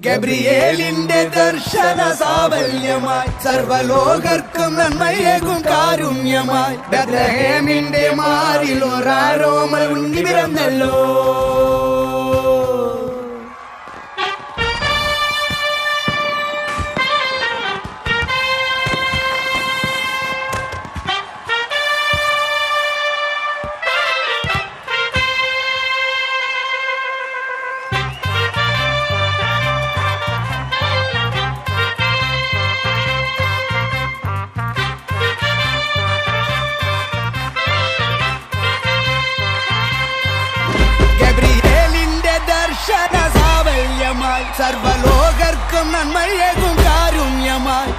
ഗബ്രിയേലിന്റെ ദർശന സാബല്യമായി സർവലോകർക്കും നന്മയേകും കാരുണ്യമായി. ബദ്രഹേമിന്റെ മാറിൽ ഒരാരോമൽ ഉണ്ടി சர்வலோகர்க்கும் நன்மையேகும் காருண்யமாய்.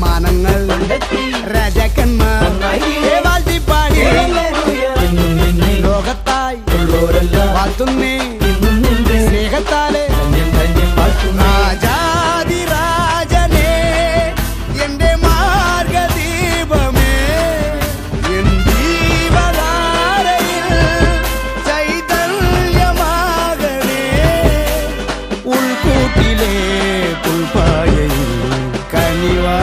സമ്മാനങ്ങൾ രാജാക്കന്മാർ പാടി. ലോകത്തായി വാത്തുന്നേ സ്നേഹത്താലെ രാജാതി രാജനേ കനിവാ